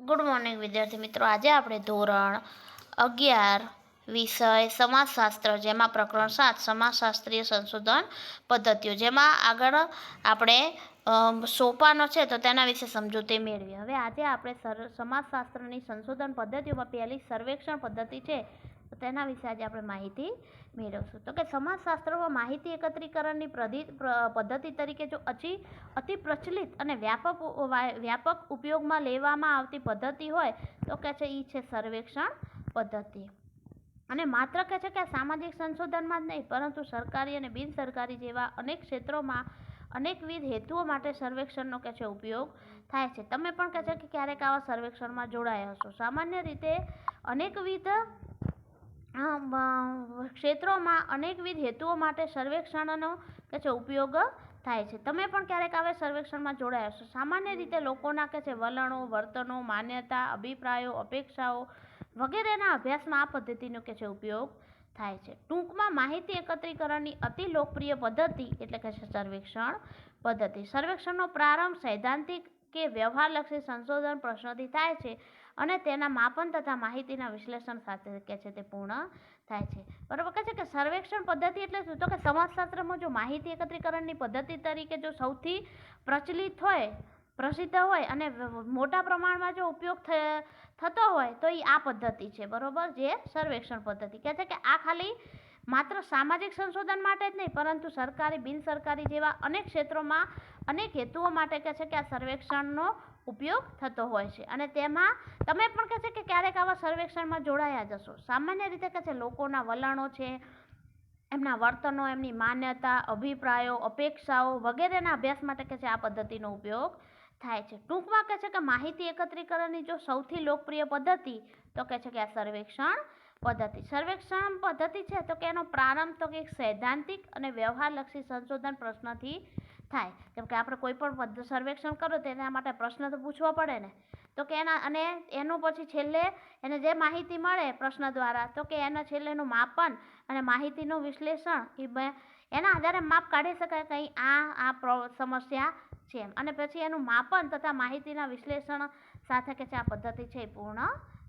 Good morning વિદ્યાર્થી મિત્રો. આજે આપણે ધોરણ અગિયાર વિષય સમાજશાસ્ત્ર, જેમાં પ્રકરણ સાત, સમાજશાસ્ત્રીય સંશોધન પદ્ધતિઓ. જેમાં આગળ આપણે સોપાનો છે, તો તેના વિશે સમજૂતી મેળવી. હવે આજે આપણે સમાજશાસ્ત્રની સંશોધન પદ્ધતિઓમાં પહેલી સર્વેક્ષણ પદ્ધતિ છે તો તેના વિશે આજે આપણે માહિતી મેળવશું. તો કે સમાજશાસ્ત્રમાં માહિતી એકત્રીકરણની પ્રધિ પદ્ધતિ તરીકે જો અચી, અતિ પ્રચલિત અને વ્યાપક વ્યાપક ઉપયોગમાં લેવામાં આવતી પદ્ધતિ હોય, તો કે છે એ છે સર્વેક્ષણ પદ્ધતિ. અને માત્ર કે છે કે સામાજિક સંશોધનમાં જ નહીં, પરંતુ સરકારી અને બિન સરકારી જેવા અનેક ક્ષેત્રોમાં અનેકવિધ હેતુઓ માટે સર્વેક્ષણનો કે છે ઉપયોગ થાય છે. તમે પણ કહે છે કે ક્યારેક આવા સર્વેક્ષણમાં જોડાયા હશો. સામાન્ય રીતે અનેકવિધ ક્ષેત્રોમાં અનેકવિધ હેતુઓ માટે સર્વેક્ષણનો કે છે ઉપયોગ થાય છે. તમે પણ ક્યારેક આવે સર્વેક્ષણમાં જોડાયા છો સામાન્ય રીતે લોકોના કે છે વલણો વર્તનો માન્યતા અભિપ્રાયો અપેક્ષાઓ વગેરેના અભ્યાસમાં આ પદ્ધતિનો કે છે ઉપયોગ થાય છે. ટૂંકમાં માહિતી એકત્રીકરણની અતિ લોકપ્રિય પદ્ધતિ એટલે કે છે સર્વેક્ષણ પદ્ધતિ. સર્વેક્ષણનો પ્રારંભ સૈદ્ધાંતિક કે વ્યવહારલક્ષી સંશોધન પ્રશ્નોથી થાય છે અને તેના માપન તથા માહિતીના વિશ્લેષણ સાથે કે છે તે પૂર્ણ થાય છે. બરાબર કહે છે કે સર્વેક્ષણ પદ્ધતિ એટલે શું? તો કે સમાજશાસ્ત્રમાં જો માહિતી એકત્રીકરણની પદ્ધતિ તરીકે જો સૌથી પ્રચલિત હોય, પ્રસિદ્ધ હોય અને મોટા પ્રમાણમાં જો ઉપયોગ થતો હોય તો એ આ પદ્ધતિ છે. બરોબર? જે સર્વેક્ષણ પદ્ધતિ. કહે છે કે આ ખાલી માત્ર સામાજિક સંશોધન માટે જ નહીં, પરંતુ સરકારી, બિનસરકારી જેવા અનેક ક્ષેત્રોમાં અનેક હેતુઓ માટે કહે છે કે આ સર્વેક્ષણનો ઉપયોગ થતો હોય છે. અને તેમાં તમે પણ કહે છે કે ક્યારેક આવા સર્વેક્ષણમાં જોડાયા જશો સામાન્ય રીતે કહે છે લોકોના વલણો છે, એમના વર્તનો, એમની માન્યતા, અભિપ્રાયો, અપેક્ષાઓ વગેરેના અભ્યાસ માટે કે છે આ પદ્ધતિનો ઉપયોગ થાય છે. ટૂંકમાં કહે છે કે માહિતી એકત્રીકરણની જો સૌથી લોકપ્રિય પદ્ધતિ, તો કહે છે કે આ સર્વેક્ષણ પદ્ધતિ. સર્વેક્ષણ પદ્ધતિ છે તો કે એનો પ્રારંભ તો કે સૈદ્ધાંતિક અને વ્યવહારલક્ષી સંશોધન પ્રશ્નથી થાય. કેમ કે આપણે કોઈ પણ સર્વેક્ષણ કરો તો એના માટે પ્રશ્ન તો પૂછવો પડે ને. તો કે એના, અને એનું પછી છેલ્લે એને જે માહિતી મળે પ્રશ્ન દ્વારા, તો કે એના છેલ્લેનું માપન અને માહિતીનું વિશ્લેષણ એ એના આધારે માપ કાઢી શકાય કંઈ આ આ સમસ્યા છે અને પછી એનું માપન તથા માહિતીના વિશ્લેષણ સાથે કે છે. આ પદ્ધતિ છે એ પૂર્ણ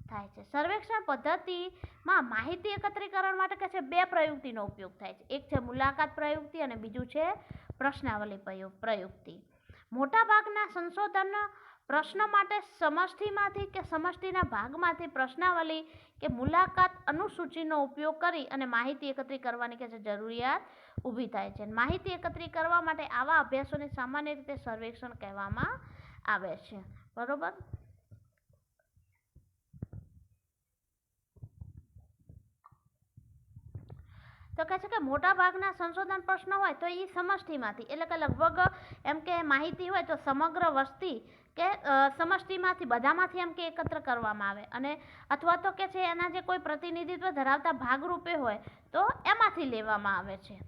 થાય છે. સર્વેક્ષણ પદ્ધતિમાં માહિતી એકત્રીકરણ માટે કે છે બે પ્રયુક્તિનો ઉપયોગ થાય છે. એક છે મુલાકાત પ્રયુક્તિ અને બીજું છે પ્રશ્નાવલી પ્રયુ- પ્રયુક્તિ. મોટાભાગના સંશોધન પ્રશ્નો માટે સમષ્ટિમાંથી કે સમષ્ટિના ભાગમાંથી પ્રશ્નાવલી કે મુલાકાત અનુસૂચિનો ઉપયોગ કરી અને માહિતી એકત્રિત કરવાની કે છે જરૂરિયાત ઊભી થાય છે. માહિતી એકત્રિત કરવા માટે આવા અભ્યાસોને સામાન્ય રીતે સર્વેક્ષણ કહેવામાં આવે છે. બરોબર? તો કહે છે કે મોટા ભાગના સંશોધન પ્રશ્નો હોય તો એ સમષ્ટિમાંથી, એટલે કે લગભગ એમ કે માહિતી હોય તો સમગ્ર વસ્તી કે સમષ્ટિમાંથી, બધામાંથી એમ કે એકત્ર કરવામાં આવે. અને અથવા તો કે છે એના જે કોઈ પ્રતિનિધિત્વ ધરાવતા ભાગરૂપે હોય તો એમાંથી લેવામાં આવે છે.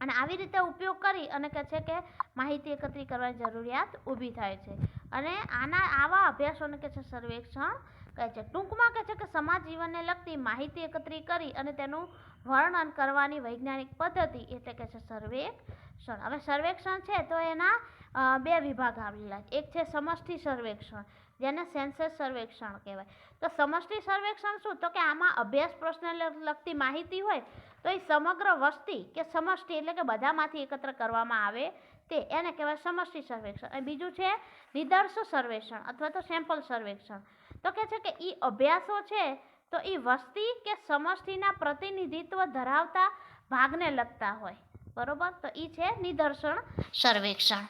અને આવી રીતે ઉપયોગ કરી અને કહે છે કે માહિતી એકત્રિત કરવાની જરૂરિયાત ઊભી થાય છે. અને આના આવા અભ્યાસોને કે છે સર્વેક્ષણ કહે છે. ટૂંકમાં કહે છે કે સમાજ જીવનને લગતી માહિતી એકત્રિત કરી અને તેનું વર્ણન કરવાની વૈજ્ઞાનિક પદ્ધતિ એટલે કે છે સર્વેક્ષણ. હવે સર્વેક્ષણ છે તો એના બે વિભાગ આવેલા છે. એક છે સમષ્ટિ સર્વેક્ષણ, જેને સેન્સસ સર્વેક્ષણ કહેવાય. તો સમષ્ટિ સર્વેક્ષણ શું? તો કે આમાં અભ્યાસ પ્રશ્નને લગતી માહિતી હોય તો એ સમગ્ર વસ્તી કે સમષ્ટિ એટલે કે બધામાંથી એકત્ર કરવામાં આવે તે. એને કહેવાય સમષ્ટિ સર્વેક્ષણ. અને બીજું છે નિદર્શ સર્વેક્ષણ અથવા તો સેમ્પલ સર્વેક્ષણ. તો કે છે કે એ અભ્યાસો છે, તો એ વસ્તી કે સમષ્ટિના પ્રતિનિધિત્વ ધરાવતા ભાગને લગતા હોય. બરોબર? તો એ છે નિદર્શન સર્વેક્ષણ.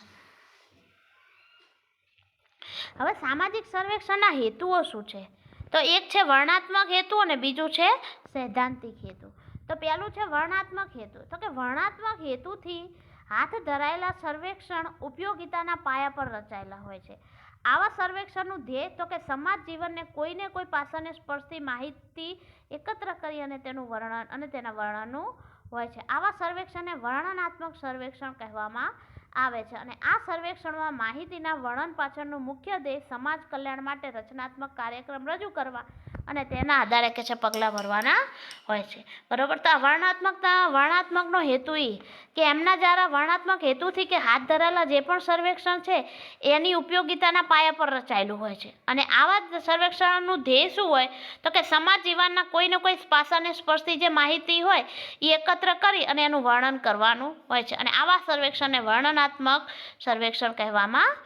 હવે સામાજિક સર્વેક્ષણના હેતુઓ શું છે? તો એક છે વર્ણાત્મક હેતુ અને બીજું છે સૈદ્ધાંતિક હેતુ. તો પહેલું છે વર્ણાત્મક હેતુ. તો કે વર્ણાત્મક હેતુથી હાથ ધરાયેલા સર્વેક્ષણ ઉપયોગિતાના પાયા પર રચાયેલા હોય છે. આવા સર્વેક્ષણનું ધ્યેય તો કે સમાજ જીવનને કોઈને કોઈ પાસાને સ્પર્શતી માહિતી એકત્ર કરી અને તેનું વર્ણન અને તેના વર્ણનનું હોય છે. આવા સર્વેક્ષણને વર્ણનાત્મક સર્વેક્ષણ કહેવામાં આવે છે અને આ સર્વેક્ષણમાં માહિતીના વર્ણન પાછળનું મુખ્ય ધ્યેય સમાજ કલ્યાણ માટે રચનાત્મક કાર્યક્રમ રજૂ કરવા અને તેના આધારે કે છે પગલાં ભરવાના હોય છે. બરાબર? તો આ વર્ણાત્મકતા વર્ણાત્મકનો હેતુ એ કે એમના દ્વારા વર્ણાત્મક હેતુથી કે હાથ ધરાયેલા જે પણ સર્વેક્ષણ છે, એની ઉપયોગિતાના પાયા પર રચાયેલું હોય છે. અને આવા જ સર્વેક્ષણનું ધ્યેય શું હોય? તો કે સમાજ જીવનના કોઈને કોઈ પાસાને સ્પર્શતી જે માહિતી હોય એ એકત્ર કરી અને એનું વર્ણન કરવાનું હોય છે. અને આવા સર્વેક્ષણને વર્ણનાત્મક સર્વેક્ષણ કહેવામાં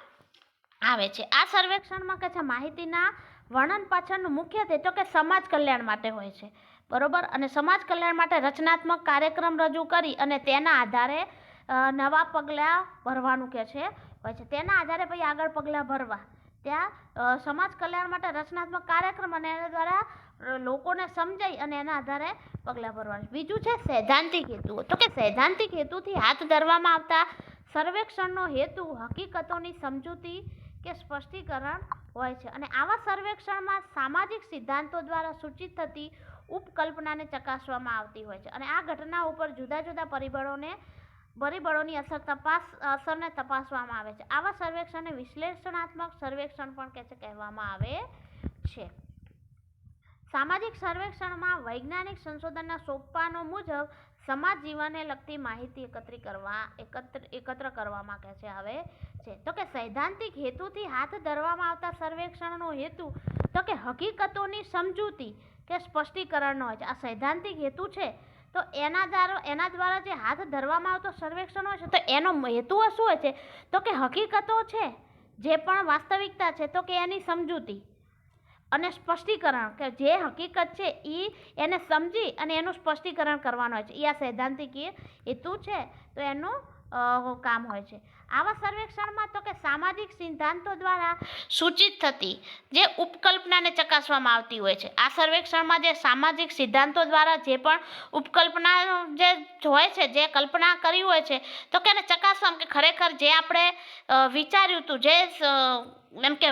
આવે છે. આ સર્વેક્ષણમાં કે છે માહિતીના વર્ણન પાછળનું મુખ્ય ધ્યેય તો કે સમાજ કલ્યાણ માટે હોય છે. બરોબર? અને સમાજ કલ્યાણ માટે રચનાત્મક કાર્યક્રમ રજૂ કરી અને તેના આધારે નવા પગલાં ભરવાનું કે છે, હોય છે. તેના આધારે પછી આગળ પગલાં ભરવા. ત્યાં સમાજ કલ્યાણ માટે રચનાત્મક કાર્યક્રમ અને એના દ્વારા લોકોને સમજાઈ અને એના આધારે પગલાં ભરવાનું બીજું છે સૈદ્ધાંતિક હેતુઓ. તો કે સૈદ્ધાંતિક હેતુથી હાથ ધરવામાં આવતા સર્વેક્ષણનો હેતુ હકીકતોની સમજૂતી કે સ્પષ્ટીકરણ હોય છે. અને આવા સર્વેક્ષણમાં સામાજિક સિદ્ધાંતો દ્વારા સૂચિત થતી ઉપકલ્પનાને ચકાસવામાં આવતી હોય છે. અને આ ઘટના ઉપર જુદા જુદા પરિબળોને, પરિબળોની અસર તપાસ, અસરને તપાસવામાં આવે છે. આવા સર્વેક્ષણને વિશ્લેષણાત્મક સર્વેક્ષણ પણ કે છે, કહેવામાં આવે છે. સામાજિક સર્વેક્ષણમાં વૈજ્ઞાનિક સંશોધનના સોપાનો મુજબ સમાજ જીવનને લગતી માહિતી એકત્રિત કરવા, એકત્ર એકત્ર કરવામાં કે છે હવે છે. તો કે સૈદ્ધાંતિક હેતુથી હાથ ધરવામાં આવતા સર્વેક્ષણનો હેતુ તો કે હકીકતોની સમજૂતી કે સ્પષ્ટીકરણનો હોય છે. આ સૈદ્ધાંતિક હેતુ છે. તો એના દ્વારા એના દ્વારા જે હાથ ધરવામાં આવતો સર્વેક્ષણ હોય છે, તો એનો હેતુ શું હોય છે? તો કે હકીકતો છે, જે પણ વાસ્તવિકતા છે, તો કે એની સમજૂતી. અને સ્પષ્ટીકરણ કે જે હકીકત છે એ એને સમજી અને એનું સ્પષ્ટીકરણ કરવાનું હોય છે. એ આ સૈદ્ધાંતિકીય હેતુ છે. તો એનું કામ હોય છે. આવા સર્વેક્ષણમાં તો કે સામાજિક સિદ્ધાંતો દ્વારા સૂચિત થતી જે ઉપકલ્પનાને ચકાસવામાં આવતી હોય છે. આ સર્વેક્ષણમાં જે સામાજિક સિદ્ધાંતો દ્વારા જે પણ ઉપકલ્પના જે હોય છે, જે કલ્પના કરી હોય છે, તો કે એને ચકાસવામાં કે ખરેખર જે આપણે વિચાર્યું હતું જે એમ કે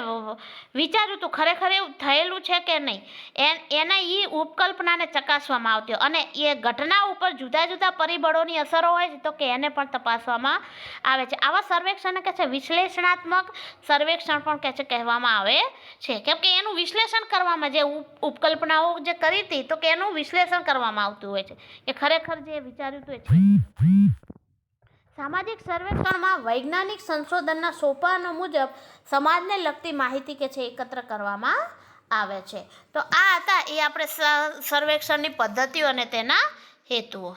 વિચાર્યું હતું ખરેખર એવું થયેલું છે કે નહીં? એ- એના એ ઉપકલ્પનાને ચકાસવામાં આવતી હોય. અને એ ઘટના ઉપર જુદા જુદા પરિબળોની અસરો હોય છે, તો કે એને પણ તપાસવામાં આવે છે. આવા સર્વેક્ષણને કહે છે, વિશ્લેષણાત્મક સર્વેક્ષણ પણ કહે છે, કહેવામાં આવે છે. કેમ કે એનું વિશ્લેષણ કરવામાં, જે ઉપ- ઉપકલ્પનાઓ જે કરી હતી, તો કે એનું વિશ્લેષણ કરવામાં આવતું હોય છે. કે ખરેખર જે વિચાર્યું હતું એ છે. સામાજિક સર્વેક્ષણમાં વૈજ્ઞાનિક સંશોધનના સોપાનો મુજબ સમાજને લગતી માહિતી કે છે એકત્ર કરવામાં આવે છે. તો આ હતા એ આપણે સર્વેક્ષણની પદ્ધતિઓ અને તેના હેતુઓ.